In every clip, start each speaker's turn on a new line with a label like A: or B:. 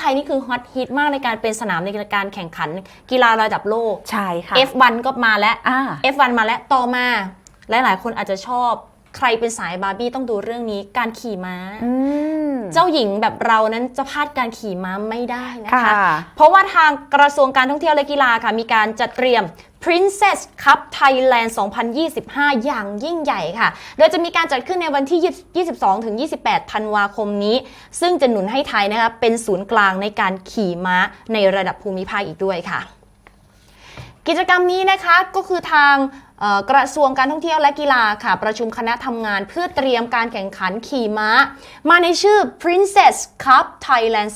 A: ไทยนี่คือฮอตฮิตมากในการเป็นสนามในการแข่งขันกีฬาระดับโลก
B: ใช่ค่ะ
A: F1 ก็มาแล้ว
B: อ่า
A: F1 มาแล้วต่อมา หลาย ๆ คนอาจจะชอบใครเป็นสายบาร์บี้ต้องดูเรื่องนี้การขี่ม้า
B: อืม
A: เจ้าหญิงแบบเรานั้นจะพลาดการขี่ม้าไม่ได้นะคะ
B: ค่ะ
A: เพราะว่าทางกระทรวงการท่องเที่ยวและกีฬาค่ะ มีการจัดเตรียม Princess Cup Thailand 2025 อย่างยิ่งใหญ่ค่ะ โดยจะมีการจัดขึ้นในวันที่ 22 ถึง 28 ธันวาคมนี้ ซึ่งจะหนุนให้ไทยนะคะเป็นศูนย์กลางในการขี่ม้าในระดับภูมิภาคอีกด้วยค่ะ กิจกรรมนี้นะคะก็คือทาง กระทรวงการท่องเที่ยวและกีฬาค่ะ ประชุมคณะทำงานเพื่อเตรียมการแข่งขันขี่ม้า มาในชื่อ Princess Cup Thailand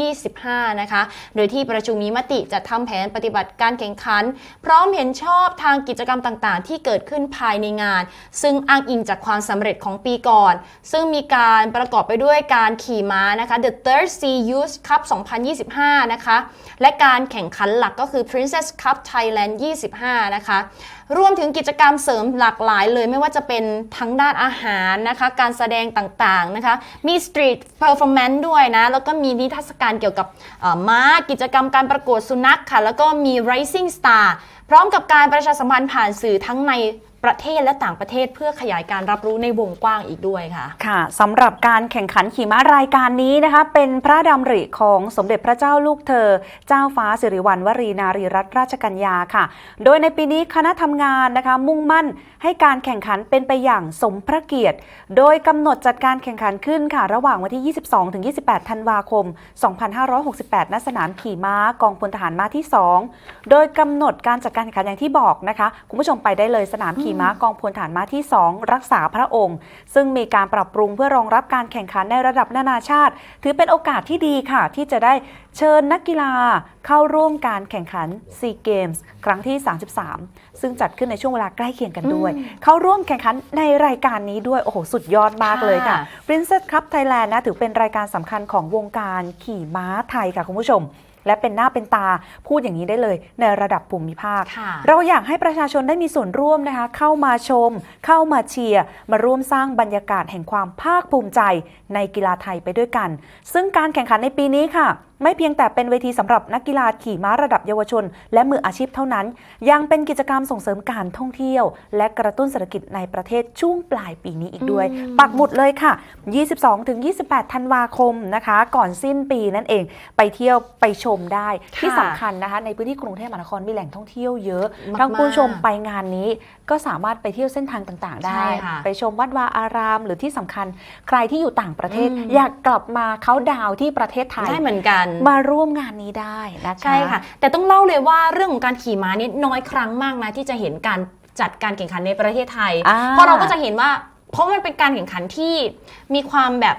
A: 2025 นะคะ โดยที่ประชุมมีมติจะทำแผนปฏิบัติการแข่งขัน พร้อมเห็นชอบทางกิจกรรมต่างๆ ที่เกิดขึ้นภายในงาน ซึ่งอ้างอิงจากความสำเร็จของปีก่อน ซึ่งมีการประกอบไปด้วยการขี่ม้านะคะ The Third Sea Youth Cup 2025 นะคะ และการแข่งขันหลักก็คือ Princess Cup Thailand 25 นะคะรวมถึงกิจกรรมเสริมหลากหลายเลยไม่ว่าจะเป็นทั้งด้านอาหารนะคะ การแสดงต่างๆนะคะ มีสตรีทเพอร์ฟอร์แมนซ์ด้วยนะ แล้วก็มีนิทรรศการเกี่ยวกับม้ากิจกรรมการประกวดสุนัขค่ะ แล้วก็มี Rising Star พร้อมกับการประชาสัมพันธ์ผ่านสื่อทั้งใน ประเทศและต่างประเทศเพื่อขยายการรับรู้ในวงกว้างอีกด้วยค่ะ
B: ค่ะสำหรับการแข่งขันขี่ม้ารายการนี้นะคะ เป็นพระดำริของสมเด็จพระเจ้าลูกเธอ เจ้าฟ้าสิริวัณวรีนารีรัตนราชกัญญาค่ะ โดยในปีนี้คณะทำงานนะคะ มุ่งมั่นให้การแข่งขันเป็นไปอย่างสมพระเกียรติ โดยกำหนดจัดการแข่งขันขึ้นค่ะ ระหว่างวันที่ 22 ถึง 28 ธันวาคม 2568 ณ สนามขี่ม้ากองพลทหารม้าที่ 2 โดยกำหนดการจัดการแข่งขันอย่างที่บอกนะคะ คุณผู้ชมไปได้เลยสนามขี่ม้ากองพลทหารม้าที่ 2 รักษาพระองค์ ซึ่งมีการปรับปรุงเพื่อรองรับการแข่งขันในระดับนานาชาติ ถือเป็นโอกาสที่ดีค่ะ ที่จะได้เชิญนักกีฬาเข้าร่วมการแข่งขันซีเกมส์ครั้งที่ 33 ซึ่งจัดขึ้นในช่วงเวลาใกล้เคียงกันด้วย เข้าร่วมแข่งขันในรายการนี้ด้วย โอ้โห สุดยอดมากเลยค่ะ
A: ค่ะ
B: Princess Cup Thailand นะถือเป็นรายการสำคัญของวงการขี่ม้าไทยค่ะคุณผู้ชม และเป็นหน้าเป็นตาพูดอย่างนี้ได้เลย ในระดับภูมิภาค
A: ค่ะ
B: เราอยากให้ประชาชนได้มีส่วนร่วมนะคะ เข้ามาชม เข้ามาเชียร์มาร่วมสร้างบรรยากาศแห่งความภาคภูมิใจในกีฬาไทยไปด้วยกัน ซึ่งการแข่งขันในปีนี้ค่ะ ไม่เพียงแต่เป็นเวทีสำหรับนักกีฬาขี่ม้าระดับเยาวชน และมืออาชีพเท่านั้น ยังเป็นกิจกรรมส่งเสริมการท่องเที่ยว และกระตุ้นเศรษฐกิจในประเทศช่วงปลายปีนี้อีกด้วย
A: อืม
B: ปักหมุดเลยค่ะ 22-28 ธันวาคมนะคะ ก่อนสิ้นปีนั่นเอง ไปเที่ยวไปชมได้ ที่สำคัญนะคะ ในพื้นที่กรุงเทพมหานครมีแหล่งท่องเที่ยวเยอะ
A: มากๆ
B: ทั้งผู้ชมไปงานนี้ ก็สามารถไปเที่ยวเส้นทางต่างๆ ได้
A: ใช่ค่ะ
B: ไปชมวัดวาอาราม หรือที่สำคัญ ใครที่อยู่ต่างประเทศ
A: อืม
B: อยากกลับมาเขาน์ดาวน์ที่ประเทศไทย
A: ได้เหมือนกัน
B: มาร่วมงานนี้ได้นะคะ
A: ใช่ค่ะ แต่ต้องเล่าเลยว่าเรื่องของการขี่ม้านี่น้อยครั้งมากนะที่จะเห็นการจัดการแข่งขันในประเทศไทย
B: อ่า
A: เพราะเราก็จะเห็นว่า เพราะมันเป็นการแข่งขันที่มีความแบบ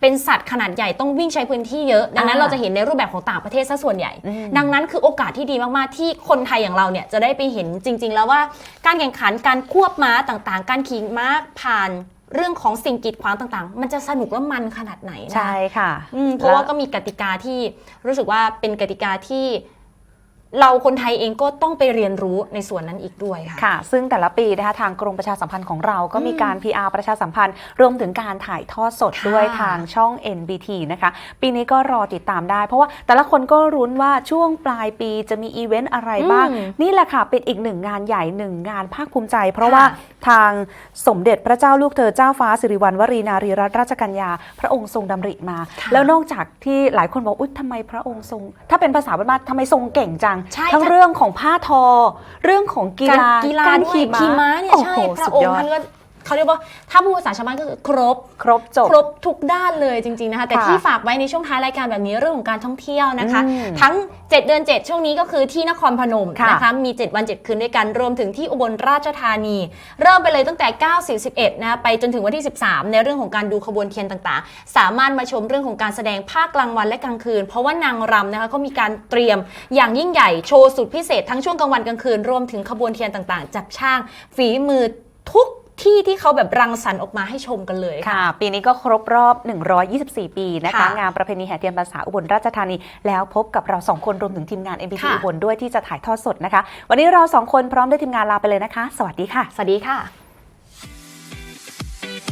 A: เป็นสัตว์ขนาดใหญ่ต้องวิ่งใช้พื้นที่เยอะ ดังนั้น
B: อ่า
A: เราจะเห็นในรูปแบบของต่างประเทศซะส่วนใหญ่
B: อืม
A: ดังนั้นคือโอกาสที่ดีมาก ๆ ที่คนไทยอย่างเราเนี่ยจะได้ไปเห็นจริง ๆ แล้วว่าการแข่งขันการควบม้าต่างๆ การขี่ม้าผ่าน เรื่องของสิ่งกีดขวางต่างๆ มันจะสนุกและมันขนาดไหนนะ
B: ใช่ค่ะ
A: อืมเพราะว่าก็มีกติกาที่รู้สึกว่าเป็นกติกาที่ เราคนไทยเองก็ต้องไปเรียนรู้ในส่วนนั้นอีกด้วยค่ะ
B: ค่ะ ซึ่งแต่ละปีนะคะทางกรมประชาสัมพันธ์ของเราก็มีการ PR ประชาสัมพันธ์ รวมถึงการถ่ายทอดสด
A: ค่ะ
B: ด้วยทางช่อง NBT นะคะ ปีนี้ก็รอติดตามได้ เพราะว่าแต่ละคนก็รุ้นว่าช่วงปลายปีจะมีอีเวนต์อะไรบ้าง
A: อืม
B: นี่แหละค่ะ เป็นอีกหนึ่งงานใหญ่หนึ่งงานภาคภูมิใจ เพราะ
A: ค่ะ
B: ว่าทางสมเด็จพระเจ้าลูกเธอเจ้าฟ้าสิริวัณวรีนารีรัตนราชกัญญาพระองค์ทรงดำริมา
A: ค่ะ
B: แล้วนอกจากที่หลายคนบอกอุ๊ยทำไมพระองค์ทรง ถ้าเป็นภาษาบ้านๆทำไมทรงเก่งจัง
A: ใช่
B: ทั้ง
A: ค่ะ
B: เรื่องของผ้าทอ เรื่องของกีฬา
A: กีฬา
B: การ
A: ด้วย
B: ขี่ม้า
A: ขี่ม้าเนี่ย
B: โอ้
A: ใช่
B: โห
A: พระ
B: สุด
A: อง
B: ย
A: ค์
B: อด
A: ท่านก็ เขาเรียกว่าถ้าพูดภาษาชาวบ้านก็คือครบ
B: ครบจบ
A: ครบทุกด้านเลยจริงๆนะคะ แต่
B: ค่ะ
A: ที่ฝากไว้ในช่วงท้ายรายการแบบนี้เรื่องของการท่องเที่ยวนะคะ
B: อืม
A: ทั้ง 7 เดือน 7 ช่วงนี้ก็คือที่นครพนม
B: ค่ะ
A: นะคะมี 7 วัน 7 คืนด้วยกันรวมถึงที่อุบลราชธานี เริ่มไปเลยตั้งแต่ 9 41นะคะไปจนถึงวันที่ 13 ในเรื่องของการดูขบวนเทียนต่างๆ สามารถมาชมเรื่องของการแสดงภาคกลางวันและกลางคืน เพราะว่านางรำนะคะเขามีการเตรียมอย่างยิ่งใหญ่โชว์สุดพิเศษทั้งช่วงกลางวันกลางคืนรวมถึงขบวนเทียนต่างๆจากช่างฝีมือทุก ที่ที่เขาแบบรังสรรค์ออกมาให้ชมกันเลยค่ะ
B: ค่ะ ปีนี้ก็ครบรอบ 124 ปีนะคะ
A: ค่ะ
B: งานประเพณีแห่เทียนภาษาอุบลราชธานี แล้วพบกับเราสองคนรวมถึงทีมงาน MBT
A: ค่ะ
B: อุบลด้วยที่จะถ่ายทอดสดนะคะ วันนี้เราสองคนพร้อมด้วยทีมงานลาไปเลยนะคะ สวัสดีค่ะ
A: สวัสดีค่ะ